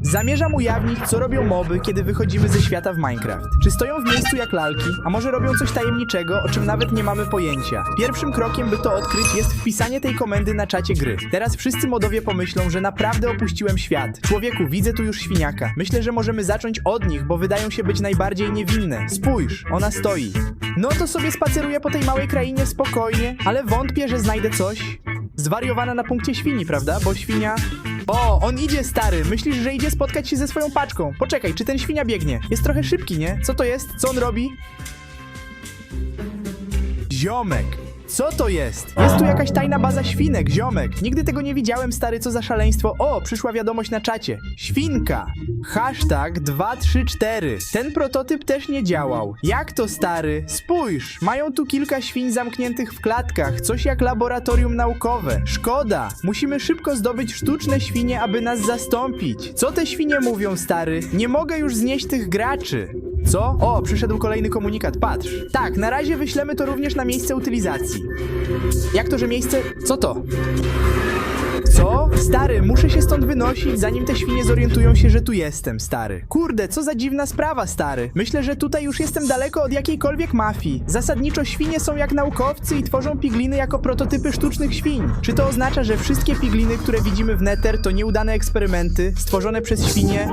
Zamierzam ujawnić, co robią moby, kiedy wychodzimy ze świata w Minecraft. Czy stoją w miejscu jak lalki, a może robią coś tajemniczego, o czym nawet nie mamy pojęcia. Pierwszym krokiem, by to odkryć, jest wpisanie tej komendy na czacie gry. Teraz wszyscy modowie pomyślą, że naprawdę opuściłem świat. Człowieku, widzę tu już świniaka. Myślę, że możemy zacząć od nich, bo wydają się być najbardziej niewinne. Spójrz, ona stoi. No to sobie spaceruję po tej małej krainie spokojnie, ale wątpię, że znajdę coś. Zwariowana na punkcie świni, prawda? Bo świnia... O, on idzie, stary. Myślisz, że idzie spotkać się ze swoją paczką. Poczekaj, czy ten świnia biegnie? Jest trochę szybki, nie? Co to jest? Co on robi? Ziomek. Co to jest? Jest tu jakaś tajna baza świnek, ziomek. Nigdy tego nie widziałem, stary, co za szaleństwo. O, przyszła wiadomość na czacie. Świnka. Hashtag 234. Ten prototyp też nie działał. Jak to, stary? Spójrz, mają tu kilka świń zamkniętych w klatkach. Coś jak laboratorium naukowe. Szkoda. Musimy szybko zdobyć sztuczne świnie, aby nas zastąpić. Co te świnie mówią, stary? Nie mogę już znieść tych graczy. Co? O, przyszedł kolejny komunikat, patrz. Tak, na razie wyślemy to również na miejsce utylizacji. Jak to, że miejsce... Co to? Co? Stary, muszę się stąd wynosić, zanim te świnie zorientują się, że tu jestem, stary. Kurde, co za dziwna sprawa, stary. Myślę, że tutaj już jestem daleko od jakiejkolwiek mafii. Zasadniczo świnie są jak naukowcy i tworzą pigliny jako prototypy sztucznych świń. Czy to oznacza, że wszystkie pigliny, które widzimy w Nether, to nieudane eksperymenty stworzone przez świnie?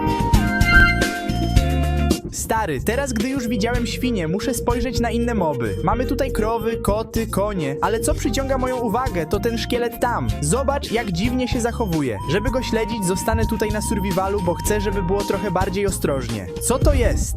Stary, teraz gdy już widziałem świnie, muszę spojrzeć na inne moby. Mamy tutaj krowy, koty, konie, ale co przyciąga moją uwagę, to ten szkielet tam. Zobacz, jak dziwnie się zachowuje. Żeby go śledzić, zostanę tutaj na survivalu, bo chcę, żeby było trochę bardziej ostrożnie. Co to jest?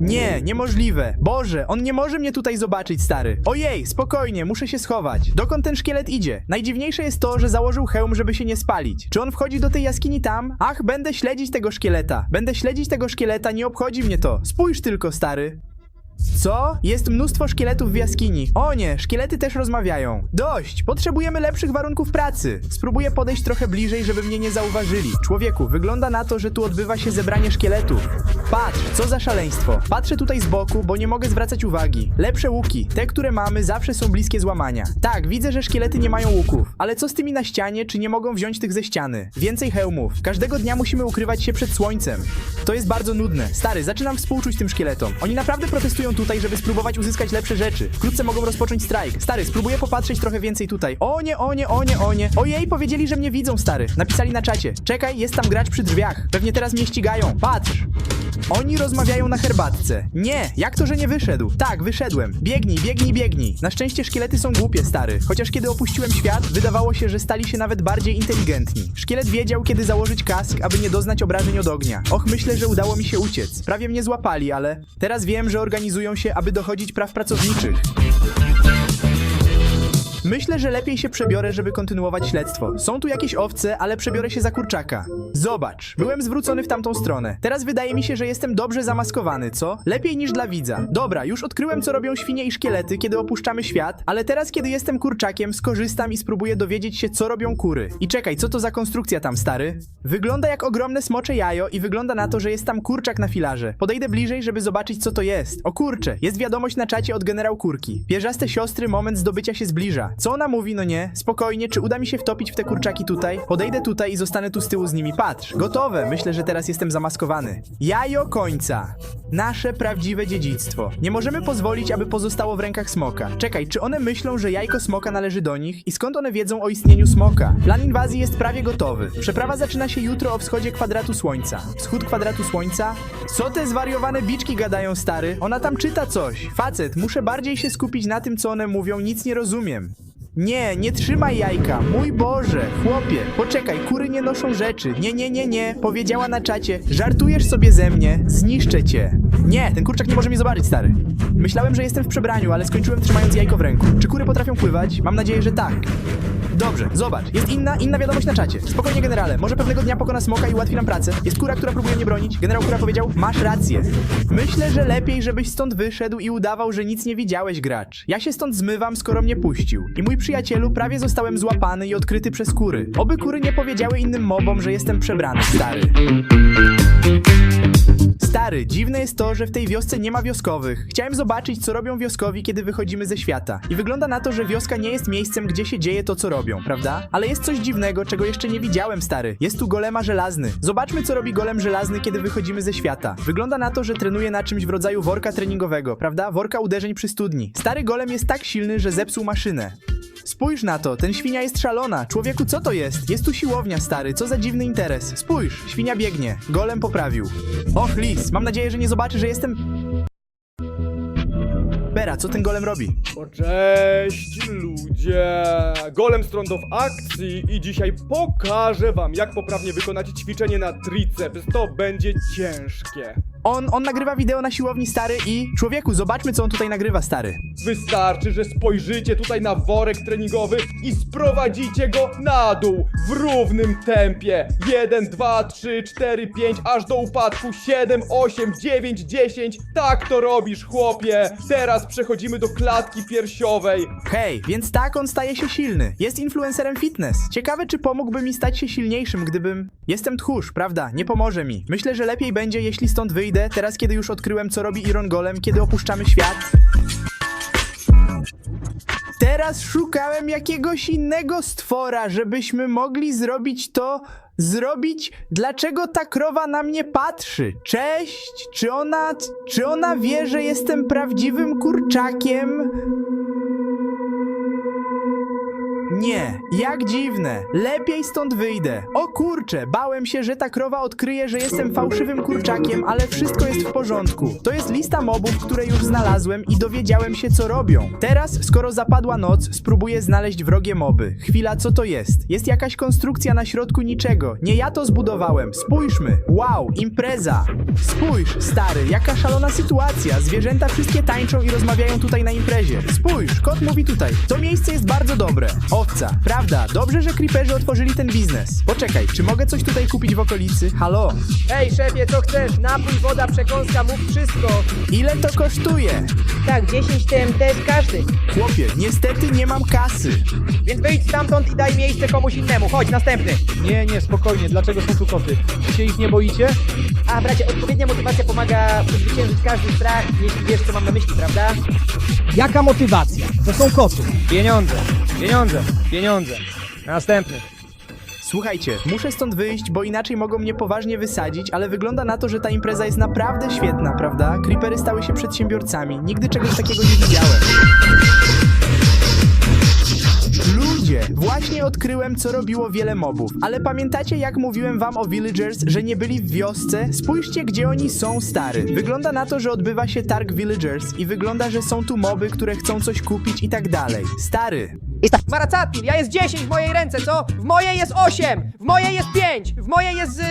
Nie, niemożliwe. Boże, on nie może mnie tutaj zobaczyć, stary. Ojej, spokojnie, muszę się schować. Dokąd ten szkielet idzie? Najdziwniejsze jest to, że założył hełm, żeby się nie spalić. Czy on wchodzi do tej jaskini tam? Ach, będę śledzić tego szkieleta. Będę śledzić tego szkieleta, nie obchodzi mnie to. Spójrz tylko, stary. Co? Jest mnóstwo szkieletów w jaskini. O nie, szkielety też rozmawiają. Dość, potrzebujemy lepszych warunków pracy. Spróbuję podejść trochę bliżej, żeby mnie nie zauważyli. Człowieku, wygląda na to, że tu odbywa się zebranie szkieletów. Patrz, co za szaleństwo. Patrzę tutaj z boku, bo nie mogę zwracać uwagi. Lepsze łuki, te, które mamy, zawsze są bliskie złamania. Tak, widzę, że szkielety nie mają łuków. Ale co z tymi na ścianie, czy nie mogą wziąć tych ze ściany? Więcej hełmów. Każdego dnia musimy ukrywać się przed słońcem. To jest bardzo nudne. Stary, zaczynam współczuć tym szkieletom. Oni naprawdę protestują tutaj, żeby spróbować uzyskać lepsze rzeczy. Wkrótce mogą rozpocząć strajk. Stary, spróbuję popatrzeć trochę więcej tutaj. O nie, o nie, o nie, o nie. Ojej, powiedzieli, że mnie widzą, stary. Napisali na czacie. Czekaj, jest tam gracz przy drzwiach. Pewnie teraz mnie ścigają. Patrz. Oni rozmawiają na herbatce. Nie, jak to, że nie wyszedł? Tak, wyszedłem. Biegnij, biegnij, biegnij. Na szczęście szkielety są głupie, stary. Chociaż kiedy opuściłem świat, wydawało się, że stali się nawet bardziej inteligentni. Szkielet wiedział, kiedy założyć kask, aby nie doznać obrażeń od ognia. Och, myślę, że udało mi się uciec. Prawie mnie złapali, ale teraz wiem, że organizują się, aby dochodzić praw pracowniczych. Myślę, że lepiej się przebiorę, żeby kontynuować śledztwo. Są tu jakieś owce, ale przebiorę się za kurczaka. Zobacz, byłem zwrócony w tamtą stronę. Teraz wydaje mi się, że jestem dobrze zamaskowany, co? Lepiej niż dla widza. Dobra, już odkryłem, co robią świnie i szkielety, kiedy opuszczamy świat, ale teraz, kiedy jestem kurczakiem, skorzystam i spróbuję dowiedzieć się, co robią kury. I czekaj, co to za konstrukcja tam, stary? Wygląda jak ogromne smocze jajo i wygląda na to, że jest tam kurczak na filarze. Podejdę bliżej, żeby zobaczyć, co to jest. O kurcze, jest wiadomość na czacie od generał kurki. Pierzaste siostry, moment zdobycia się zbliża. Co ona mówi, no nie? Spokojnie, czy uda mi się wtopić w te kurczaki tutaj? Podejdę tutaj i zostanę tu z tyłu z nimi. Patrz, gotowe. Myślę, że teraz jestem zamaskowany. Jajo końca. Nasze prawdziwe dziedzictwo. Nie możemy pozwolić, aby pozostało w rękach smoka. Czekaj, czy one myślą, że jajko smoka należy do nich? I skąd one wiedzą o istnieniu smoka? Plan inwazji jest prawie gotowy. Przeprawa zaczyna się jutro o wschodzie kwadratu słońca. Wschód kwadratu słońca? Co te zwariowane biczki gadają, stary? Ona tam czyta coś. Facet, muszę bardziej się skupić na tym, co one mówią, nic nie rozumiem. Nie, nie trzymaj jajka. Mój Boże, chłopie, poczekaj, kury nie noszą rzeczy. Nie, nie, nie, nie, powiedziała na czacie. Żartujesz sobie ze mnie, zniszczę cię. Nie, ten kurczak nie może mnie zobaczyć, stary. Myślałem, że jestem w przebraniu, ale skończyłem trzymając jajko w ręku. Czy kury potrafią pływać? Mam nadzieję, że tak. Dobrze, zobacz, jest inna, inna wiadomość na czacie. Spokojnie, generale, może pewnego dnia pokona smoka i ułatwi nam pracę. Jest kura, która próbuje mnie bronić. Generał kura powiedział, masz rację. Myślę, że lepiej, żebyś stąd wyszedł i udawał, że nic nie widziałeś, gracz. Ja się stąd zmywam, skoro mnie puścił. I mój przyjacielu, prawie zostałem złapany i odkryty przez kury. Oby kury nie powiedziały innym mobom, że jestem przebrany, stary. Stary, dziwne jest to, że w tej wiosce nie ma wioskowych. Chciałem zobaczyć, co robią wioskowi, kiedy wychodzimy ze świata. I wygląda na to, że wioska nie jest miejscem, gdzie się dzieje to, co robią, prawda? Ale jest coś dziwnego, czego jeszcze nie widziałem, stary. Jest tu golema żelazny. Zobaczmy, co robi golem żelazny, kiedy wychodzimy ze świata. Wygląda na to, że trenuje na czymś w rodzaju worka treningowego, prawda? Worka uderzeń przy studni. Stary golem jest tak silny, że zepsuł maszynę. Spójrz na to, ten świnia jest szalona. Człowieku, co to jest? Jest tu siłownia, stary, co za dziwny interes. Spójrz, świnia biegnie. Golem poprawił. Och, lis, mam nadzieję, że nie zobaczy, że jestem... Bera, co ten golem robi? O cześć ludzie! Golem Strąd w akcji i dzisiaj pokażę wam jak poprawnie wykonać ćwiczenie na triceps. To będzie ciężkie. On, on nagrywa wideo na siłowni, stary, i... Człowieku, zobaczmy, co on tutaj nagrywa, stary. Wystarczy, że spojrzycie tutaj na worek treningowy i sprowadzicie go na dół w równym tempie. 1, 2, 3, 4, 5, aż do upadku 7, 8, 9, 10. Tak to robisz, chłopie. Teraz przechodzimy do klatki piersiowej. Hej, więc tak on staje się silny. Jest influencerem fitness. Ciekawe, czy pomógłby mi stać się silniejszym, gdybym... Jestem tchórz, prawda? Nie pomoże mi. Myślę, że lepiej będzie, jeśli stąd wyjdę, teraz kiedy już odkryłem, co robi Iron Golem, kiedy opuszczamy świat. Teraz szukałem jakiegoś innego stwora, żebyśmy mogli zrobić to... Zrobić? Dlaczego ta krowa na mnie patrzy? Cześć? Czy ona... Czy ona wie, że jestem prawdziwym kurczakiem? Nie, jak dziwne. Lepiej stąd wyjdę. O kurczę, bałem się, że ta krowa odkryje, że jestem fałszywym kurczakiem, ale wszystko jest w porządku. To jest lista mobów, które już znalazłem i dowiedziałem się, co robią. Teraz, skoro zapadła noc, spróbuję znaleźć wrogie moby. Chwila, co to jest? Jest jakaś konstrukcja na środku niczego. Nie ja to zbudowałem. Spójrzmy. Wow, impreza. Spójrz, stary, jaka szalona sytuacja. Zwierzęta wszystkie tańczą i rozmawiają tutaj na imprezie. Spójrz, kot mówi tutaj. To miejsce jest bardzo dobre. Prawda, dobrze, że creeperzy otworzyli ten biznes. Poczekaj, czy mogę coś tutaj kupić w okolicy? Halo? Hej szefie, co chcesz? Napój, woda, przekąska, mów wszystko. Ile to kosztuje? Tak, 10 TMT z każdy. Chłopie, niestety nie mam kasy. Więc wyjdź stamtąd i daj miejsce komuś innemu. Chodź, następny. Nie, nie, spokojnie, dlaczego są tu koty? Czy się ich nie boicie? A bracie, odpowiednia motywacja pomaga przezwyciężyć każdy strach, jeśli wiesz co mam na myśli, prawda? Jaka motywacja? To są koty. Pieniądze, pieniądze, pieniądze. Następny. Słuchajcie, muszę stąd wyjść, bo inaczej mogą mnie poważnie wysadzić, ale wygląda na to, że ta impreza jest naprawdę świetna, prawda? Creepery stały się przedsiębiorcami. Nigdy czegoś takiego nie widziałem. Ludzie, właśnie odkryłem, co robiło wiele mobów. Ale pamiętacie, jak mówiłem wam o villagers, że nie byli w wiosce? Spójrzcie, gdzie oni są, stary. Wygląda na to, że odbywa się targ villagers i wygląda, że są tu moby, które chcą coś kupić i tak dalej. Stary, Maracatil, ja jest 10 w mojej ręce, co? W mojej jest 8, w mojej jest 5, w mojej jest... Y...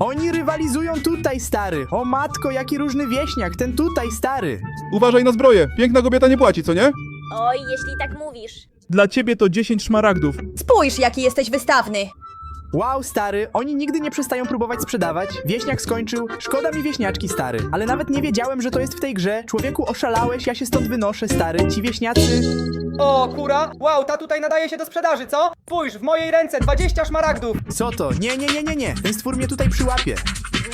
Oni rywalizują tutaj, stary. O matko, jaki różny wieśniak, ten tutaj, stary. Uważaj na zbroję. Piękna kobieta nie płaci, co nie? Oj, jeśli tak mówisz. Dla ciebie to 10 szmaragdów. Spójrz, jaki jesteś wystawny. Wow, stary, oni nigdy nie przestają próbować sprzedawać. Wieśniak skończył. Szkoda mi wieśniaczki, stary. Ale nawet nie wiedziałem, że to jest w tej grze. Człowieku, oszalałeś, ja się stąd wynoszę, stary. Ci wieśniacy... O, kura? Wow, ta tutaj nadaje się do sprzedaży, co? Spójrz, w mojej ręce 20 szmaragdów. Co to? Nie, nie, nie, nie, nie. Ten stwór mnie tutaj przyłapie.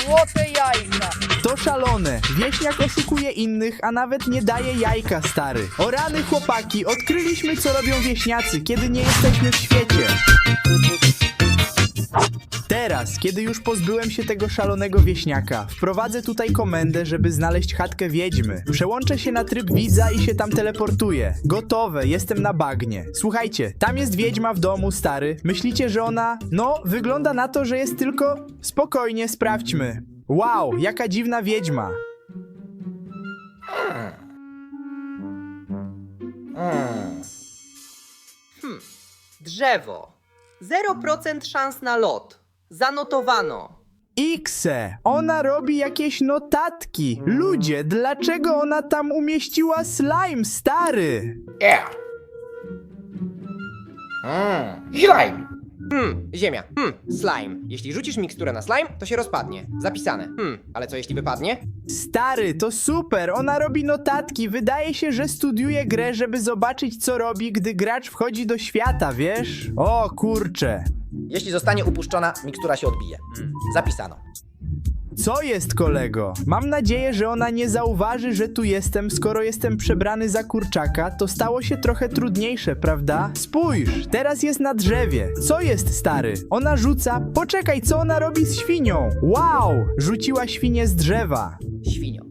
Złote jajka. To szalone. Wieśniak oszukuje innych, a nawet nie daje jajka, stary. O rany, chłopaki, odkryliśmy, co robią wieśniacy, kiedy nie jesteśmy w świecie. Teraz, kiedy już pozbyłem się tego szalonego wieśniaka, wprowadzę tutaj komendę, żeby znaleźć chatkę wiedźmy. Przełączę się na tryb widza i się tam teleportuję. Gotowe, jestem na bagnie. Słuchajcie, tam jest wiedźma w domu, stary. Myślicie, że ona... No, wygląda na to, że jest tylko... Spokojnie, sprawdźmy. Wow, jaka dziwna wiedźma. Drzewo. 0% szans na lot. Zanotowano. Xe, ona robi jakieś notatki. Ludzie, dlaczego ona tam umieściła slime, stary? Hmm, ziemia. Hmm, slime. Jeśli rzucisz miksturę na slime, to się rozpadnie. Zapisane. Hmm, ale co jeśli wypadnie? Stary, to super, ona robi notatki. Wydaje się, że studiuje grę, żeby zobaczyć, co robi, gdy gracz wchodzi do świata, wiesz? O kurcze. Jeśli zostanie upuszczona, mikstura się odbije. Zapisano. Co jest, kolego? Mam nadzieję, że ona nie zauważy, że tu jestem, skoro jestem przebrany za kurczaka, to stało się trochę trudniejsze, prawda? Spójrz, teraz jest na drzewie. Co jest, stary? Ona rzuca. Poczekaj, co ona robi z świnią? Wow! Rzuciła świnię z drzewa. Świnio.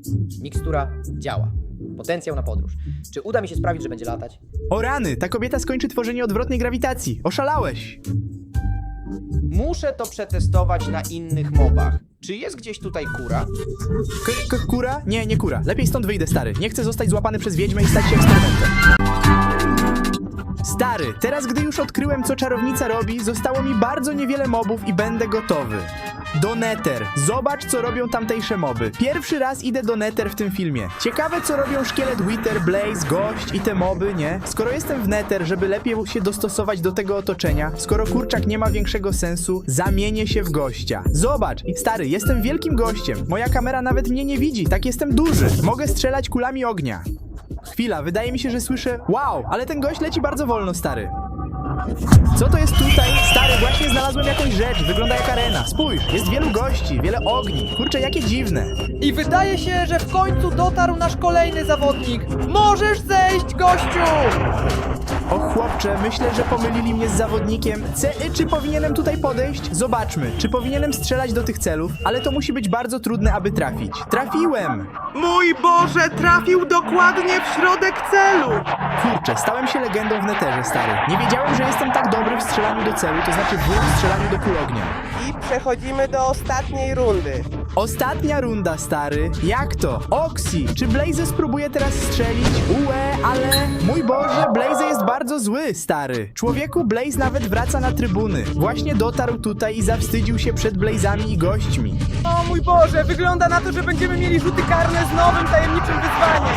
Mikstura działa. Potencjał na podróż. Czy uda mi się sprawić, że będzie latać? O rany, ta kobieta skończy tworzenie odwrotnej grawitacji. Oszalałeś. Muszę to przetestować na innych mobach. Czy jest gdzieś tutaj kura? K k kura? Nie, nie kura. Lepiej stąd wyjdę, stary. Nie chcę zostać złapany przez wiedźmę i stać się eksperymentem. Stary, teraz gdy już odkryłem, co czarownica robi, zostało mi bardzo niewiele mobów i będę gotowy. Do Nether. Zobacz, co robią tamtejsze moby. Pierwszy raz idę do Nether w tym filmie. Ciekawe, co robią szkielet Wither, Blaze, Gość i te moby, nie? Skoro jestem w Nether, żeby lepiej się dostosować do tego otoczenia, skoro kurczak nie ma większego sensu, zamienię się w gościa. Zobacz, stary, jestem wielkim gościem. Moja kamera nawet mnie nie widzi, tak jestem duży. Mogę strzelać kulami ognia. Chwila, wydaje mi się, że słyszę. Wow, ale ten gość leci bardzo wolno, stary. Co to jest tutaj? Stary, właśnie znalazłem jakąś rzecz. Wygląda jak arena. Spójrz, jest wielu gości, wiele ogni. Kurczę, jakie dziwne. I wydaje się, że w końcu dotarł nasz kolejny zawodnik. Możesz zejść, gościu! O chłopcze, myślę, że pomylili mnie z zawodnikiem. C y, czy powinienem tutaj podejść? Zobaczmy, czy powinienem strzelać do tych celów, ale to musi być bardzo trudne, aby trafić. Trafiłem! Mój Boże, trafił dokładnie w środek celu! Kurczę, stałem się legendą w neterze, stary. Nie wiedziałem, że jestem tak dobry w strzelaniu do celu, to znaczy w strzelaniu do kul ognia. I przechodzimy do ostatniej rundy. Ostatnia runda, stary. Jak to? Oxy, czy Blaze spróbuje teraz strzelić? Ue, ale... Mój Boże, Blaze jest bardzo zły, stary. Człowieku, Blaze nawet wraca na trybuny. Właśnie dotarł tutaj i zawstydził się przed Blazami i gośćmi. O mój Boże, wygląda na to, że będziemy mieli rzuty karne z nowym tajemniczym wyzwaniem.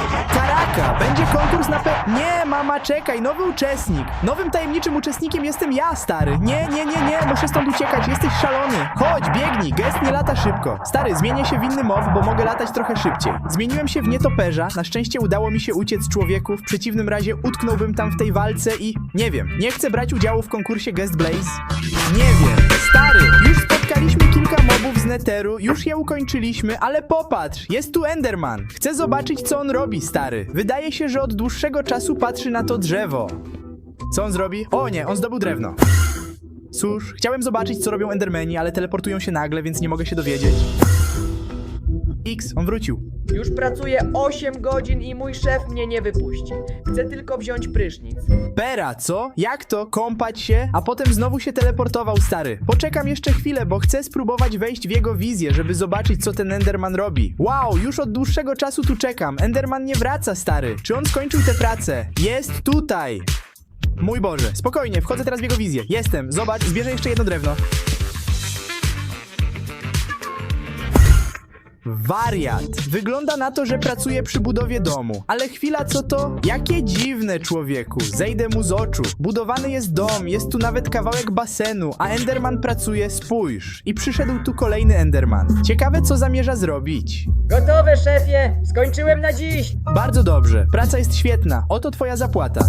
Karaka, będzie konkurs na pe... Nie, mama, czekaj, nowy uczestnik. Nowym tajemniczym uczestnikiem jestem ja, stary. Nie, nie, nie, nie, muszę stąd uciekać, jesteś szalony. Chodź, biegnij, gest nie lata szybko. Stary, zmienię się w inny mow, bo mogę latać trochę szybciej. Zmieniłem się w nietoperza, na szczęście udało mi się uciec człowieku, w przeciwnym razie utknąłbym tam w tej walce i... Nie wiem, nie chcę brać udziału w konkursie Guest Blaze. Nie wiem, stary, już spotkaliśmy kilka mobów z Netheru, już je ukończyliśmy, ale popatrz, jest tu Enderman. Chcę zobaczyć, co on robi, stary. Wydaje się, że od dłuższego czasu patrzy na to drzewo. Co on zrobi? O nie, on zdobył drewno. Cóż, chciałem zobaczyć, co robią Endermeni, ale teleportują się nagle, więc nie mogę się dowiedzieć. X, on wrócił. Już pracuję 8 godzin i mój szef mnie nie wypuści. Chcę tylko wziąć prysznic. Pera, co? Jak to? Kąpać się? A potem znowu się teleportował, stary. Poczekam jeszcze chwilę, bo chcę spróbować wejść w jego wizję, żeby zobaczyć, co ten Enderman robi. Wow, już od dłuższego czasu tu czekam. Enderman nie wraca, stary. Czy on skończył tę pracę? Jest tutaj. Mój Boże, spokojnie, wchodzę teraz w jego wizję. Jestem, zobacz, zbierze jeszcze jedno drewno. Wariat. Wygląda na to, że pracuje przy budowie domu. Ale chwila, co to? Jakie dziwne, człowieku. Zejdę mu z oczu. Budowany jest dom, jest tu nawet kawałek basenu, a Enderman pracuje, spójrz. I przyszedł tu kolejny Enderman. Ciekawe, co zamierza zrobić. Gotowe, szefie! Skończyłem na dziś! Bardzo dobrze, praca jest świetna. Oto twoja zapłata.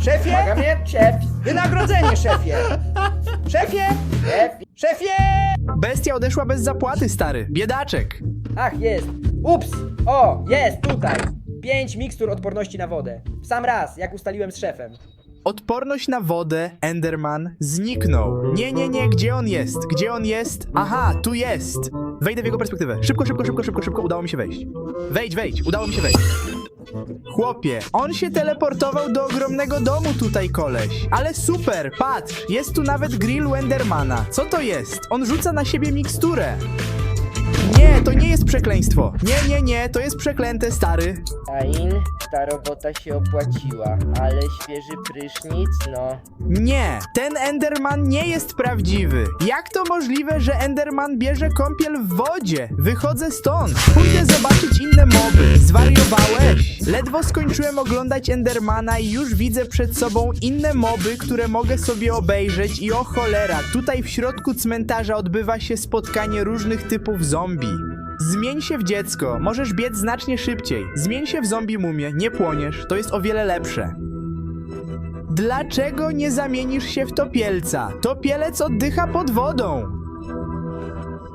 Szefie? mnie, szef. Wynagrodzenie, szefie! Szefie! Szef. Szefie! Bestia odeszła bez zapłaty, stary. Biedaczek. Ach, jest. Ups! O, jest, tutaj. Pięć mikstur odporności na wodę. W sam raz, jak ustaliłem z szefem. Odporność na wodę, Enderman, zniknął. Nie, nie, nie, gdzie on jest? Gdzie on jest? Aha, tu jest. Wejdę w jego perspektywę. Szybko, szybko, szybko, szybko, szybko, udało mi się wejść. Wejdź, wejdź, udało mi się wejść. Chłopie, on się teleportował do ogromnego domu tutaj, koleś. Ale super, patrz, jest tu nawet grill Endermana. Co to jest? On rzuca na siebie miksturę. Nie, to nie jest przekleństwo. Nie, nie, nie, to jest przeklęte, stary. Ain, ta robota się opłaciła, ale świeży prysznic, no. Nie, ten Enderman nie jest prawdziwy. Jak to możliwe, że Enderman bierze kąpiel w wodzie? Wychodzę stąd. Pójdę zobaczyć inne moby. Zwariowałeś? Ledwo skończyłem oglądać Endermana i już widzę przed sobą inne moby, które mogę sobie obejrzeć i o cholera, tutaj w środku cmentarza odbywa się spotkanie różnych typów zombie. Zmień się w dziecko, możesz biec znacznie szybciej. Zmień się w zombie mumię, nie płoniesz, to jest o wiele lepsze. Dlaczego nie zamienisz się w topielca? Topielec oddycha pod wodą.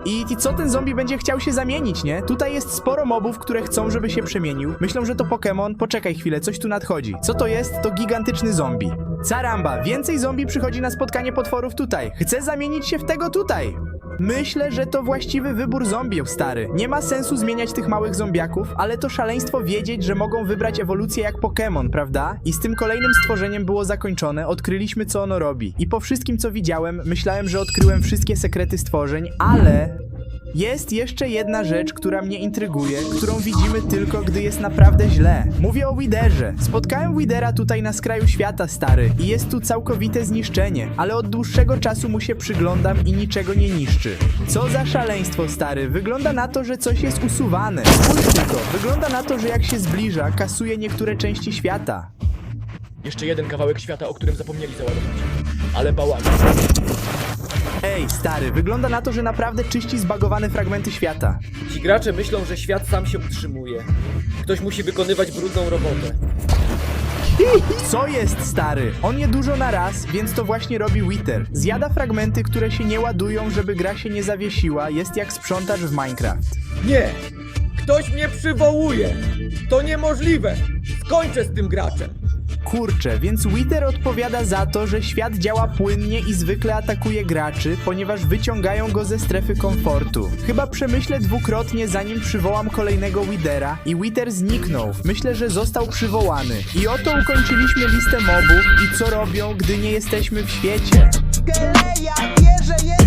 I, co ten zombie będzie chciał się zamienić, nie? Tutaj jest sporo mobów, które chcą, żeby się przemienił. Myślą, że to Pokémon. Poczekaj chwilę, coś tu nadchodzi. Co to jest? To gigantyczny zombie. Caramba, więcej zombie przychodzi na spotkanie potworów tutaj. Chcę zamienić się w tego tutaj. Myślę, że to właściwy wybór zombie, stary. Nie ma sensu zmieniać tych małych zombiaków, ale to szaleństwo wiedzieć, że mogą wybrać ewolucję jak Pokémon, prawda? I z tym kolejnym stworzeniem było zakończone, odkryliśmy co ono robi. I po wszystkim co widziałem, myślałem, że odkryłem wszystkie sekrety stworzeń, ale jest jeszcze jedna rzecz, która mnie intryguje, którą widzimy tylko, gdy jest naprawdę źle. Mówię o Widerze. Spotkałem Widera tutaj na skraju świata, stary, i jest tu całkowite zniszczenie, ale od dłuższego czasu mu się przyglądam i niczego nie niszczy. Co za szaleństwo, stary. Wygląda na to, że coś jest usuwane. Spójrz tylko, wygląda na to, że jak się zbliża, kasuje niektóre części świata. Jeszcze jeden kawałek świata, o którym zapomnieli załadować. Ale bałagan. Ej, stary, wygląda na to, że naprawdę czyści zbagowane fragmenty świata. Ci gracze myślą, że świat sam się utrzymuje. Ktoś musi wykonywać brudną robotę. Co jest, stary? On je dużo na raz, więc to właśnie robi Wither. Zjada fragmenty, które się nie ładują, żeby gra się nie zawiesiła. Jest jak sprzątacz w Minecraft. Nie! Ktoś mnie przywołuje! To niemożliwe! Skończę z tym graczem! Kurczę, więc Wither odpowiada za to, że świat działa płynnie i zwykle atakuje graczy, ponieważ wyciągają go ze strefy komfortu. Chyba przemyślę dwukrotnie, zanim przywołam kolejnego Withera i Wither zniknął. Myślę, że został przywołany. I oto ukończyliśmy listę mobów i co robią, gdy nie jesteśmy w świecie. Geleja, wie,